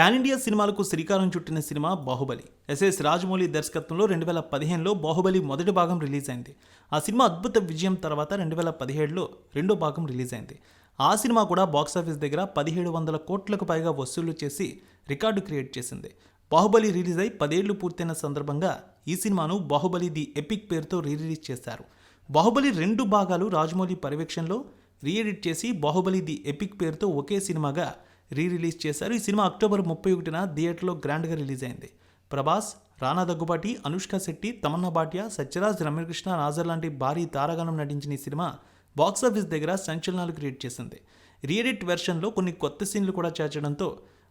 Pan India సినిమాలకు శ్రీకారం చుట్టిన సినిమా బాహుబలి. ఎస్ఎస్ రాజమౌళి దర్శకత్వంలో రెండు వేల పదిహేనులో బాహుబలి మొదటి భాగం రిలీజ్ అయింది ఆ సినిమా అద్భుత విజయం తర్వాత రెండు వేల పదిహేడులో రెండో భాగం రిలీజ్ అయింది ఆ సినిమా కూడా బాక్సాఫీస్ దగ్గర పదిహేడు వందల కోట్లకు పైగా వసూళ్ళు చేసి రికార్డు క్రియేట్ చేసింది. బాహుబలి రిలీజ్ అయి పదేళ్ళు పూర్తయిన సందర్భంగా ఈ సినిమాను బాహుబలి ది ఎపిక్ పేరుతో రీ రిలీజ్ చేశారు. బాహుబలి రెండు భాగాలు రాజమౌళి పర్యవేక్షణలో రీఎడిట్ చేసి బాహుబలి ది ఎపిక్ పేరుతో ఒకే సినిమాగా రీ రిలీజ్ చేశారు. ఈ సినిమా అక్టోబర్ ముప్పై ఒకటిన థియేటర్లో గ్రాండ్గా రిలీజ్ అయింది. ప్రభాస్ రానా దగ్గుబాటి అనుష్క శెట్టి తమన్నా భాటియా సత్యరాజ్ రమ్యకృష్ణ నాజర్ లాంటి భారీ తారాగణం నటించిన ఈ సినిమా బాక్సాఫీస్ దగ్గర సంచలనాలు క్రియేట్ చేసింది. రీఎడిట్ వెర్షన్లో కొన్ని కొత్త సీన్లు కూడా చేర్చడంతో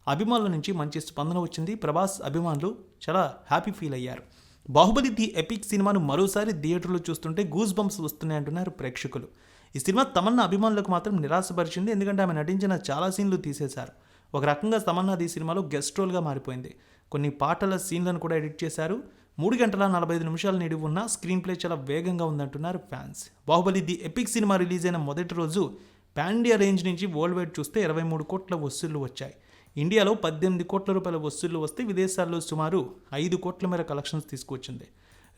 అభిమానుల నుంచి మంచి స్పందన వచ్చింది. ప్రభాస్ అభిమానులు చాలా హ్యాపీ ఫీల్ అయ్యారు. బాహుబలి ది ఎపిక్ సినిమాను మరోసారి థియేటర్లో చూస్తుంటే గూస్ బంప్స్ వస్తున్నాయంటున్నారు ప్రేక్షకులు. ఈ సినిమా తమన్నా అభిమానులకు మాత్రం నిరాశపరిచింది. ఎందుకంటే ఆమె నటించిన చాలా సీన్లు తీసేశారు. ఒక రకంగా తమన్నాది ఈ సినిమాలో గెస్ట్ రోల్గా మారిపోయింది. కొన్ని పాటల సీన్లను కూడా ఎడిట్ చేశారు. మూడు గంటల నలభై ఐదు నిమిషాల నిడివి ఉన్న స్క్రీన్ ప్లే చాలా వేగంగా ఉందంటున్నారు fans. Baahubali the epic cinema release అయిన మొదటి రోజు పాండియా రేంజ్ నుంచి వరల్డ్ వైడ్ చూస్తే ఇరవై మూడు కోట్ల వసూళ్ళు వచ్చాయి. ఇండియాలో పద్దెనిమిది కోట్ల రూపాయల వసూళ్ళు వస్తే విదేశాల్లో సుమారు ఐదు కోట్ల మేర కలెక్షన్స్ తీసుకొచ్చింది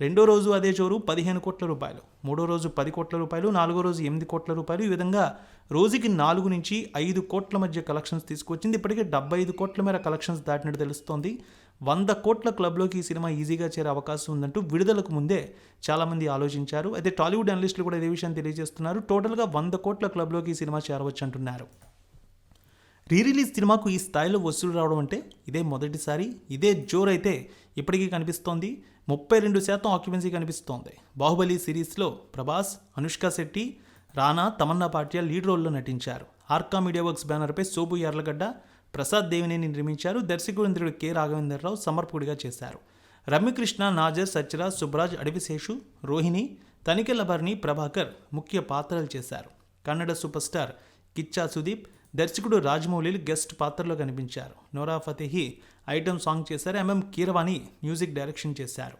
రెండో రోజు అదే చోరు పదిహేను కోట్ల రూపాయలు. మూడో రోజు పది కోట్ల రూపాయలు నాలుగో రోజు ఎనిమిది కోట్ల రూపాయలు. ఈ విధంగా రోజుకి నాలుగు నుంచి ఐదు కోట్ల మధ్య కలెక్షన్స్ తీసుకొచ్చింది. ఇప్పటికే డెబ్బై ఐదు కోట్ల మేర కలెక్షన్స్ దాటినట్టు తెలుస్తోంది. వంద కోట్ల క్లబ్లోకి ఈ సినిమా ఈజీగా చేరే అవకాశం ఉందంటూ విడుదలకు ముందే చాలామంది ఆలోచించారు. అయితే టాలీవుడ్ అనలిస్టులు కూడా ఇదే విషయం తెలియజేస్తున్నారు. టోటల్గా వంద కోట్ల క్లబ్లోకి ఈ సినిమా చేరవచ్చు అంటున్నారు రీ రిలీజ్ సినిమాకు ఈ స్థాయిలో వసూలు రావడం అంటే ఇదే మొదటిసారి ఇదే జోర్ అయితే ఇప్పటికీ కనిపిస్తోంది. ముప్పై రెండు శాతం ఆక్యుపెన్సీ కనిపిస్తోంది. బాహుబలి సిరీస్లో ప్రభాస్ అనుష్క శెట్టి రానా తమన్నా పాటియా లీడ్ రోల్లో నటించారు. ఆర్కా మీడియా వర్క్స్ బ్యానర్పై సోబు యార్లగడ్డ ప్రసాద్ దేవినేని నిర్మించారు. దర్శకుడు కె. రాఘవేంద్రరావు సమర్పకుడిగా చేశారు. రమ్యకృష్ణ నాజర్ సత్యరాజ్ సుబ్రాజ్ అడవిశేషు రోహిణి తనికెళ్ళ భరణి ప్రభాకర్ ముఖ్య పాత్రలు చేశారు. కన్నడ సూపర్ స్టార్ కిచ్చా సుదీప్ దర్శకుడు రాజమౌళిలు గెస్ట్ పాత్రలో కనిపించారు. నోరా ఫతేహి ఐటమ్ సాంగ్ చేశారు. ఎంఎం కీరవాణి మ్యూజిక్ డైరెక్షన్ చేశారు.